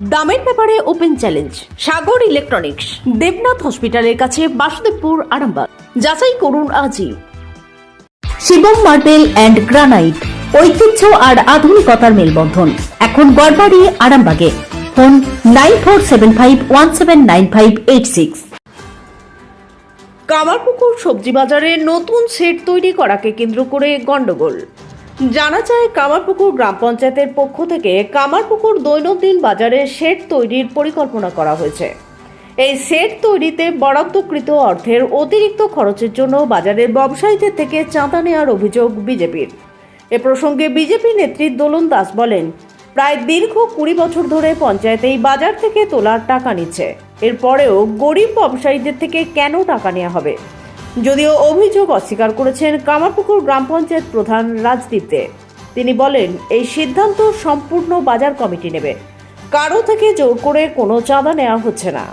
দামের ব্যাপারে open challenge, Sagar electronics, Debnath হসপিটালের কাছে বাসুদেবপুর, আরামবাগ। যাচাই করুন আজই। শিবম মার্বেল অ্যান্ড গ্রানাইট, ঐতিহ্য আর আধুনিকতার মেলবন্ধন। এখন গড়বাড়ি, আরামবাগে। Phone nine four seven five one seven nine five eight six. Kamarpukur সবজি বাজারে নতুন সেট তৈরি করাকে কেন্দ্র করে গন্ডগোল জানা যায়, কামারপুকুর গ্রাম পঞ্চায়েতের পক্ষ থেকে কামারপুকুর দৈনন্দিন বাজারে শেড তৈরির পরিকল্পনা করা হয়েছে। এই সেট তৈরিতে বরাদ্দকৃত অর্থের অতিরিক্ত খরচের জন্য বাজারের ব্যবসায়ীদের থেকে চাঁদা নেওয়ার অভিযোগ বিজেপির। এ প্রসঙ্গে বিজেপি নেত্রী দোলন দাস বলেন, প্রায় দীর্ঘ কুড়ি বছর ধরে পঞ্চায়েত এই বাজার থেকে তোলার টাকা নিচ্ছে। এরপরেও গরিব ব্যবসায়ীদের থেকে কেন টাকা নেওয়া হবে? যদিও অভিযোগ অস্বীকার করেছেন কামারপুকুর গ্রাম পঞ্চায়েত প্রধান রাজদীপ দে। তিনি বলেন এই সিদ্ধান্ত সম্পূর্ণ বাজার কমিটি নেবে। কারও থেকে জোর করে কোনো চাঁদা নেওয়া হচ্ছে না।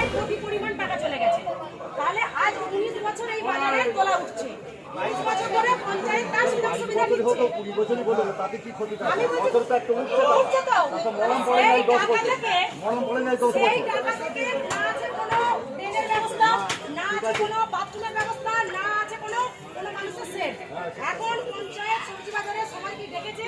এই কোটি পরিমাণ টাকা চলে গেছে। তাহলে আজ উনিশ বছর এই বাজারে তোলা উঠছে। উনিশ বছর ধরে পঞ্চায়েত তার সুযোগ সুবিধা দিচ্ছে। কুড়ি বছরই বলে তাতে কি ক্ষতিটা আমি বলছি, বছর তো একটা উঠছে না। উঠছে তো। তাতে মলম পড়ে নাই দশ বছর। মলম পড়ে নাই দশ বছর টাকা থেকে না আছে কোনো ড্রেনের ব্যবস্থা না আছে কোনো বাথরুমের ব্যবস্থা? না আছে কোনো? কোনো মানুষের সেট এখন পঞ্চায়েত সবজি বাজারে সবাইকে ডেকেছে?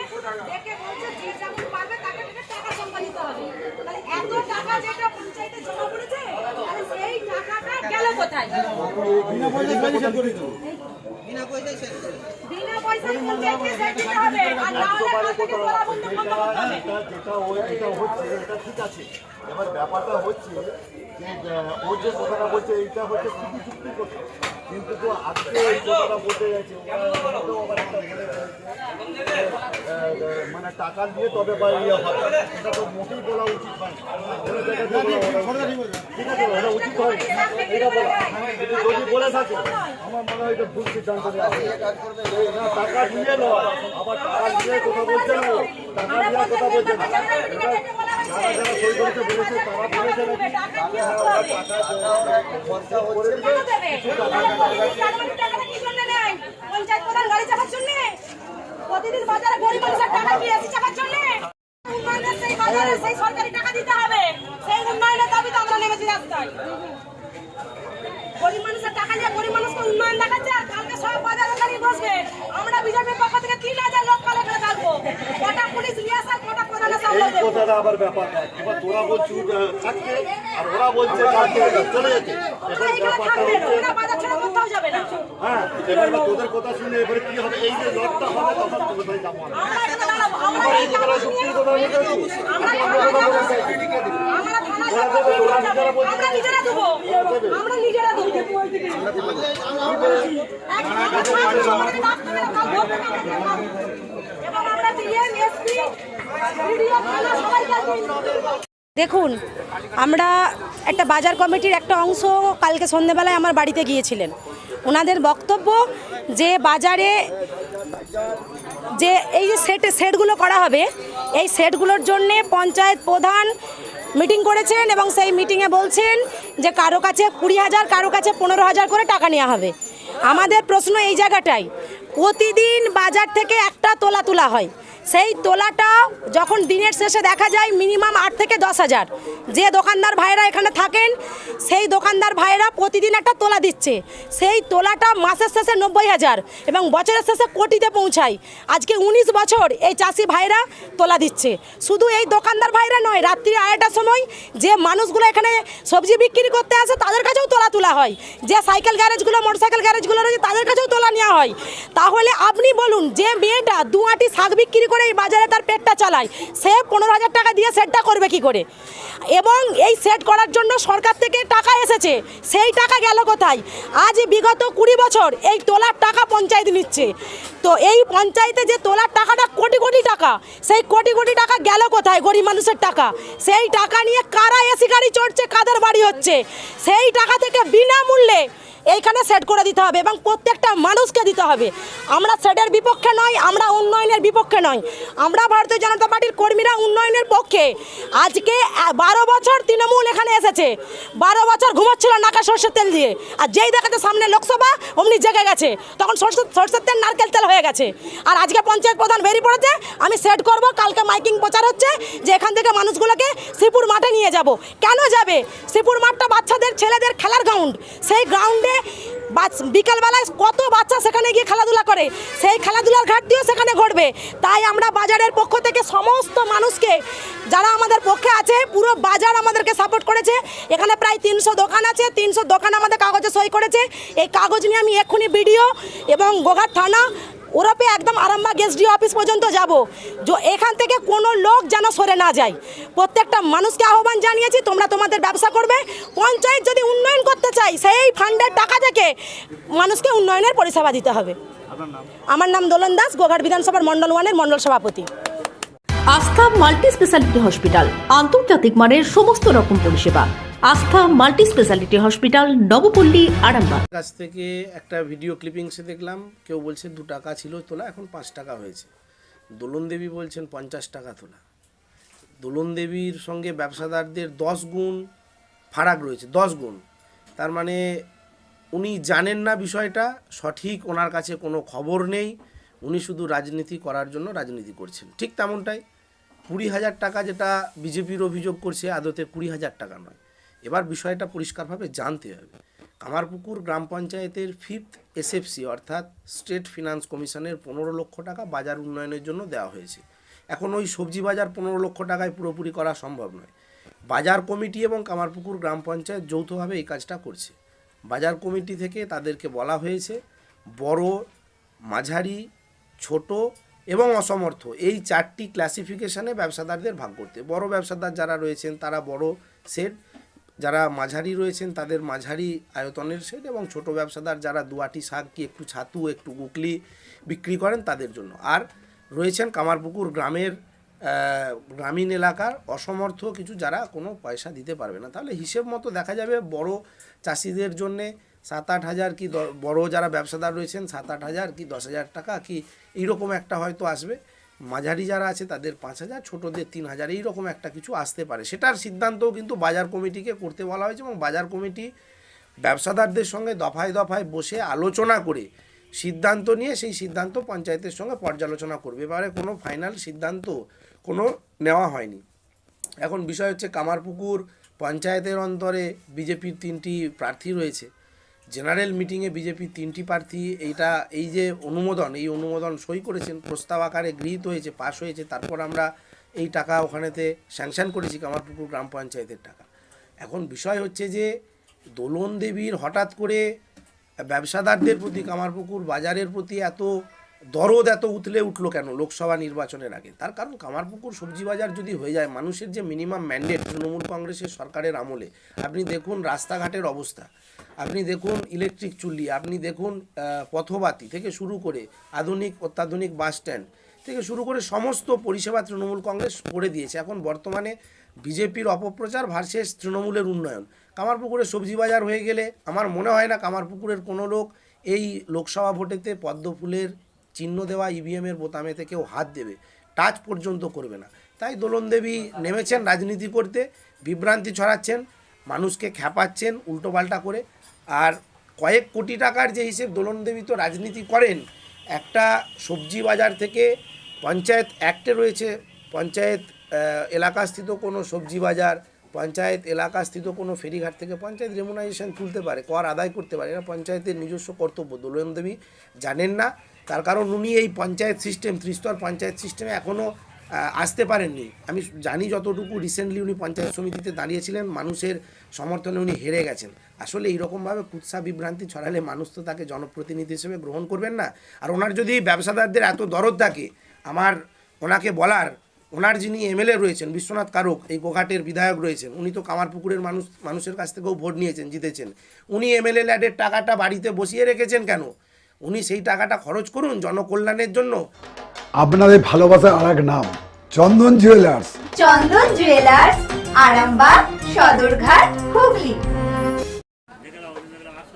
ডেকে বলছে যে যেমন পারবে তাকে টাকা সংখ্যা দিতে হবে। তাহলে এত টাকা যেটা পঞ্চায়েতে জমা পড়েছে তাহলে সেই টাকাটা গেল কোথায়? বিনা পয়সায় পয়সা করে বিনা পয়সায় পঞ্চায়েতকে সেট দিতে হবে। আর না হলে কাল থেকে তোলা বন্ধ বন্ধ করতে হবে। এটা যেটা ও- এটা হচ্ছে এটা ঠিক আছে। এবার ব্যাপারটা হচ্ছে ও যে কথাটা বলছে এইটা হচ্ছে কথা। কিন্তু তো আজকে এই কথাটা বলতে গেছে আহ, মানে টাকা দিয়ে তবে ইয়ে হবে এটা তো মোটেই বলা উচিত হয় হয়। ঠিক আছে এটা উচিত হয় এটা বলা। যদি বলে থাকে আমার মনে হয় এটা ভুল সিদ্ধান্ত টাকা দিয়ে নয় আবার টাকা দিয়ে কথা বলছে না টাকা দেওয়ার কথা বলছে না। প্রতিদিন বাজারে গরিব মানুষের টাকা? উন্নয়নের সেই বাজারে সেই সরকারি টাকা দিতে হবে। সেই দাবিতে আমরা। গরিব মানুষের টাকা গরিব মানুষকে দেখাচ্ছে সব বসবে আমরা বিজেপির পক্ষ থেকে তিন হাজার লোক কালে করে থাকব কটা পুলিশ নিয়ে আসা কটা প্রধান আসা আমরা এই দেখব। কথাটা আবার ব্যাপার এবার তোরা বলছিস থাকতে। আর ওরা বলছে চলে যেতে। এবার ব্যাপারটা হচ্ছে হ্যাঁ এবার তোদের কথা শুনে এবারে কি হবে? এই যে লটটা হবে তখন তোদের ভাই যাব। আমরা। নিজেরা দেবো। আমরা নিজেরা দেবো। দেখুন, আমরা একটা বাজার কমিটির একটা অংশ কালকে সন্ধেবেলায় আমার বাড়িতে গিয়েছিলেন। ওনাদের বক্তব্য যে বাজারে যে এই যে সেট, সেটগুলো করা হবে, এই সেটগুলোর জন্যে পঞ্চায়েত প্রধান মিটিং করেছেন এবং সেই মিটিংয়ে বলছেন যে কারও কাছে কুড়ি হাজার, কারও কাছে পনেরো হাজার করে টাকা নেওয়া হবে। আমাদের প্রশ্ন এই জায়গাটাই, প্রতিদিন বাজার থেকে একটা তোলা তোলা হয়। সেই তোলাটা যখন দিনের শেষে দেখা যায় মিনিমাম আট থেকে দশ হাজার। যে দোকানদার ভাইরা এখানে থাকেন, সেই দোকানদার ভাইরা প্রতিদিন একটা তোলা দিচ্ছে। সেই তোলাটা মাসের শেষে নব্বই হাজার এবং বছরের শেষে কোটিতে পৌঁছায়। আজকে উনিশ বছর এই চাষি ভাইরা তোলা দিচ্ছে। শুধু এই দোকানদার ভাইরা নয়, রাত্রি আড়াইটার সময় যে মানুষগুলো এখানে সবজি বিক্রি করতে আসে, তাদের কাছেও তোলা তোলা হয়। যে সাইকেল গ্যারেজগুলো, মোটরসাইকেল গ্যারেজগুলো রয়েছে, তাদের কাছেও তোলা নেওয়া হয়। তাহলে আপনি বলুন, যে মেয়েটা দু আটি শাক বিক্রি করে এই বাজারে তার পেটটা চালায়। সে পনেরো হাজার টাকা দিয়ে সেটটা করবে কি করে? এবং এই সেট করার জন্য সরকার থেকে টাকা এসেছে। সেই টাকা গেল কোথায়? আজ বিগত কুড়ি বছর এই তোলার টাকা পঞ্চায়েত নিচ্ছে। তো এই পঞ্চায়েতে যে তোলার টাকাটা কোটি কোটি টাকা, সেই কোটি কোটি টাকা গেল কোথায় গরিব মানুষের টাকা? সেই টাকা নিয়ে কারা এসি গাড়ি চড়ছে, কাদের বাড়ি হচ্ছে? সেই টাকা থেকে বিনামূল্যে এইখানে সেট করে দিতে হবে এবং প্রত্যেকটা মানুষকে দিতে হবে। আমরা সেটের বিপক্ষে নয়, আমরা উন্নয়নের বিপক্ষে নয়। আমরা ভারতীয় জনতা পার্টির কর্মীরা উন্নয়নের পক্ষে। আজকে বারো বছর তৃণমূল এখানে এসেছে। বারো বছর ঘুমাচ্ছিল নাকা সর্ষের তেল দিয়ে। আর যেই দেখাতে সামনে লোকসভা, অমনি জেগে গেছে। তখন সর্ষে, সর্ষের তেল, নারকেল তেল হয়ে গেছে। আর আজকে পঞ্চায়েত প্রধান বেরিয়ে পড়েছে। আমি সেট করব, কালকে মাইকিং প্রচার হচ্ছে যে এখান থেকে মানুষগুলোকে শ্রীপুর মাঠে নিয়ে যাব। কেন যাবে? শ্রীপুর মাঠটা বাচ্চাদের, ছেলেদের খেলার গ্রাউন্ড সেই গ্রাউন্ডে বাচ- বিকালবেলায় কত বাচ্চা সেখানে গিয়ে খেলাধুলা করে। সেই খেলাধুলার ঘাটতিও সেখানে ঘটবে। তাই আমরা বাজারের পক্ষ থেকে সমস্ত মানুষকে, যারা আমাদের পক্ষে আছে, পুরো বাজার আমাদেরকে সাপোর্ট করেছে। এখানে প্রায় তিনশো দোকান আছে, তিনশো দোকান আমাদের কাগজে সই করেছে। এই কাগজ নিয়ে আমি এক্ষুনি বিডিও এবং গোঘাট থানা ওরপে একদম আরামবাগ এসডিও অফিস পর্যন্ত যাব। যে এখান থেকে কোনো লোক যেন সরে না যায়। প্রত্যেকটা মানুষকে আহ্বান জানিয়েছি তোমরা তোমাদের ব্যবসা করবে। পঞ্চায়েত যদি উন্নয়ন করতে চাই সেই ফান্ডের টাকা থেকে মানুষকে উন্নয়নের পরিষেবা দিতে হবে। আমার নাম দোলন দাস গোঘাট বিধানসভার মন্ডল ওয়ানের মন্ডল সভাপতি। আস্থা মাল্টি স্পেশালিটি হসপিটাল, আন্তর্জাতিক মানের সমস্ত রকম পরিষেবা। Astha multi speciality hospital, Nabapally, Arambagh. কাছ থেকে একটা ভিডিও ক্লিপিংসে দেখলাম, কেউ বলছে দু টাকা ছিল তোলা, এখন পাঁচ টাকা হয়েছে। দোলন দেবী বলছেন পঞ্চাশ টাকা তোলা। দোলন দেবীর সঙ্গে ব্যবসাদারদের দশ গুণ ফারাক রয়েছে, দশ গুণ। তার মানে উনি জানেন না বিষয়টা, সঠিক ওনার কাছে কোনো খবর নেই। উনি শুধু রাজনীতি করার জন্য রাজনীতি করছেন, ঠিক তেমনটাই কুড়ি হাজার টাকা যেটা বিজেপির অভিযোগ করছে আদতে কুড়ি হাজার টাকা নয়। এবার বিষয়টা পরিষ্কারভাবে জানতে হবে। কামারপুকুর গ্রাম পঞ্চায়েতের ফিফথ এসএফসি অর্থাৎ স্টেট ফিনান্স কমিশনের পনেরো লক্ষ টাকা বাজার উন্নয়নের জন্য দেওয়া হয়েছে। এখন ওই সবজি বাজার পনেরো লক্ষ টাকায় পুরোপুরি করা সম্ভব নয়। বাজার কমিটি এবং কামারপুকুর গ্রাম পঞ্চায়েত যৌথভাবে এই কাজটা করছে। বাজার কমিটি থেকে তাদেরকে বলা হয়েছে, বড়, মাঝারি, ছোট এবং অসমর্থ। এই চারটি ক্লাসিফিকেশানে ব্যবসাদারদের ভাগ করতে। বড় ব্যবসাদার যারা রয়েছেন, তারা বড় সেট যারা মাঝারি রয়েছেন, তাদের মাঝারি আয়তনের সেট এবং ছোট ব্যবসাদার যারা দুয়াটি শাক কি একটু ছাতু, একটু গুকলি বিক্রি করেন, তাদের জন্য। আর রয়েছেন কামারপুকুর গ্রামের গ্রামীণ এলাকার অসমর্থ কিছু যারা কোনো পয়সা দিতে পারবে না। তাহলে হিসেব মতো দেখা যাবে বড় চাষিদের জন্যে সাত আট হাজার কি বড় যারা ব্যবসাদার রয়েছেন, সাত আট হাজার কি দশ হাজার টাকা কি এইরকম একটা হয়তো আসবে। মাঝারি যারা আছে তাদের পাঁচ হাজার, ছোটোদের তিন হাজার, এইরকম একটা কিছু আসতে পারে। সেটার সিদ্ধান্তও কিন্তু বাজার কমিটিকে করতে বলা হয়েছে এবং বাজার কমিটি ব্যবসাদারদের সঙ্গে দফায় দফায় বসে আলোচনা করে সিদ্ধান্ত নিয়ে সেই সিদ্ধান্ত পঞ্চায়েতের সঙ্গে পর্যালোচনা করবে। এবারে কোনো ফাইনাল সিদ্ধান্ত কোনো নেওয়া হয়নি। এখন বিষয় হচ্ছে কামারপুকুর পঞ্চায়েতের অন্তরে বিজেপির তিনটি প্রার্থী রয়েছে। জেনারেল মিটিংয়ে বিজেপির তিনটি প্রার্থী, এইটা, এই যে অনুমোদন, এই অনুমোদন সই করেছেন, প্রস্তাব আকারে গৃহীত হয়েছে, পাশ হয়েছে, তারপর আমরা এই টাকা ওখানেতে স্যাংশন করেছি কামারপুকুর গ্রাম পঞ্চায়েতের টাকা। এখন বিষয় হচ্ছে যে, দোলন দেবীর হঠাৎ করে ব্যবসাদারদের প্রতি, কামারপুকুর বাজারের প্রতি এত দরদ, এত উতলে উঠল কেন লোকসভা নির্বাচনের আগে? তার কারণ কামারপুকুর সবজি বাজার যদি হয়ে যায়, মানুষের যে মিনিমাম ম্যান্ডেট তৃণমূল কংগ্রেসের সরকারের আমলে, আপনি দেখুন রাস্তাঘাটের অবস্থা। আপনি দেখুন ইলেকট্রিক চুল্লি, আপনি দেখুন পথবাতি থেকে শুরু করে আধুনিক, অত্যাধুনিক বাস স্ট্যান্ড থেকে শুরু করে সমস্ত পরিষেবা তৃণমূল কংগ্রেস করে দিয়েছে। এখন বর্তমানে বিজেপির অপপ্রচার ভার্সেস তৃণমূলের উন্নয়ন। কামারপুকুরের সবজি বাজার হয়ে গেলে আমার মনে হয় না কামারপুকুরের কোনো লোক এই লোকসভা ভোটেতে পদ্ম ফুলের চিহ্ন দেওয়া ইভিএমের বোতামেতে কেউ হাত দেবে। টাচ পর্যন্ত করবে না। তাই দোলন দেবী নেমেছেন রাজনীতি করতে, বিভ্রান্তি ছড়াচ্ছেন, মানুষকে খ্যাপাচ্ছেন, উল্টোপাল্টা করে আর কয়েক কোটি টাকার যে হিসেব দোলন দেবী তো রাজনীতি করেন, একটা সবজি বাজার থেকে পঞ্চায়েত অ্যাক্টে রয়েছে। পঞ্চায়েত এলাকাস্থিত কোনো সবজি বাজার, পঞ্চায়েত এলাকাস্থিত কোনো ফেরিঘাট থেকে পঞ্চায়েত রেমুনাইজেশন তুলতে পারে, কর আদায় করতে পারে। এটা পঞ্চায়েতের নিজস্ব কর্তব্য, দোলন দেবী জানেন না। তার কারণ উনি এই পঞ্চায়েত সিস্টেম ত্রিস্তর পঞ্চায়েত সিস্টেমে এখনও আসতে পারেননি। আমি জানি যতটুকু রিসেন্টলি উনি পঞ্চায়েত সমিতিতে দাঁড়িয়েছিলেন, মানুষের সমর্থনে উনি হেরে গেছেন। আসলে এইরকমভাবে কুৎসা বিভ্রান্তি ছড়ালে মানুষ তো তাকে জনপ্রতিনিধি হিসেবে গ্রহণ করবেন না। আর ওনার যদি ব্যবসাদারদের এত দরদ থাকে, আমার ওনাকে বলার, ওনার যিনি এমএলএ রয়েছেন, বিশ্বনাথ কারক, এই গোঘাটের বিধায়ক রয়েছেন, উনি তো কামারপুকুরের মানুষ, মানুষের কাছ থেকেও ভোট নিয়েছেন, জিতেছেন। উনি এমএলএ ল্যাডের টাকাটা বাড়িতে বসিয়ে রেখেছেন কেন? উনি সেই টাকাটা খরচ করুন জনকল্যাণের জন্য। আপনাদের ভালোবাসার আর এক নাম চন্দন জুয়েলার্স চন্দন জুয়েলার্স আরামবাগ সদরঘাট হুগলি।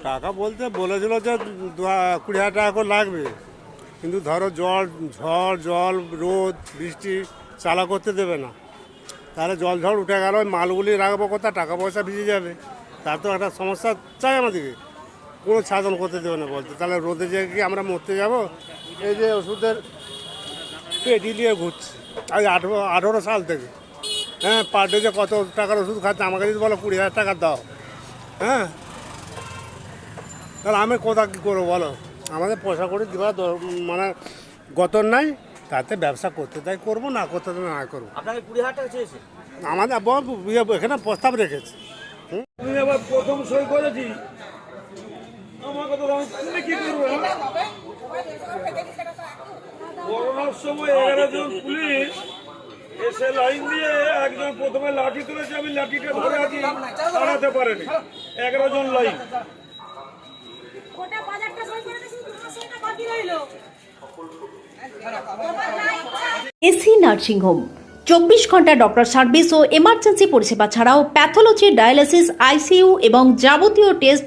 টাকা বলতে বলেছিল যে দু কুড়ি হাজার টাকা করে লাগবে। কিন্তু ধরো জল ঝড় জল রোদ বৃষ্টি চালা করতে দেবে না। তাহলে জল ঝড় উঠে গেল মালগুলি রাখব কোথায়? টাকা পয়সা ভিজে যাবে। তার তো একটা সমস্যা চাই আমাদেরকে। কোনো সাধন করতে দেবে না বলতে। তাহলে রোদে যে কি আমরা মরতে যাব? এই যে ওষুধের পেটি নিয়ে ঘুরছি। আজ আঠেরো আঠেরো সাল থেকে। হ্যাঁ পার ডে যে কত টাকার ওষুধ খাচ্ছে? আমাকে যদি বলো কুড়ি হাজার টাকা দাও। হ্যাঁ? তাহলে আমি কোথা কী করব বলো? আমাদের পয়সা করে দেওয়া দর- মানে গতর নাই তাতে ব্যবসা করতে তাই করব না করতে না করব। আপনাকে কুড়ি হাজার টাকা চেয়েছে? আমাদের এখানে প্রস্তাব রেখেছে। আমি আবার প্রথম সই করেছি। আমাকে তো আমি তুমি কি করবে? করোনার সময় এগারো জন পুলিশ এসে লাইন দিয়ে একজন প্রথমে লাঠি তুলেছে আমি লাঠিটা ধরে আছি দাঁড়াতে পারেনি। এগারো জন লাইন। গোটা বাজারটা সই করে দিয়েছি তোমার সইটা বাকি রইল। এসি নার্সিংহোম চব্বিশ ঘণ্টা ডক্টর সার্ভিস ও এমার্জেন্সি পরিষেবা ছাড়াও প্যাথোলজি ডায়ালিসিস আইসিইউ এবং যাবতীয় টেস্ট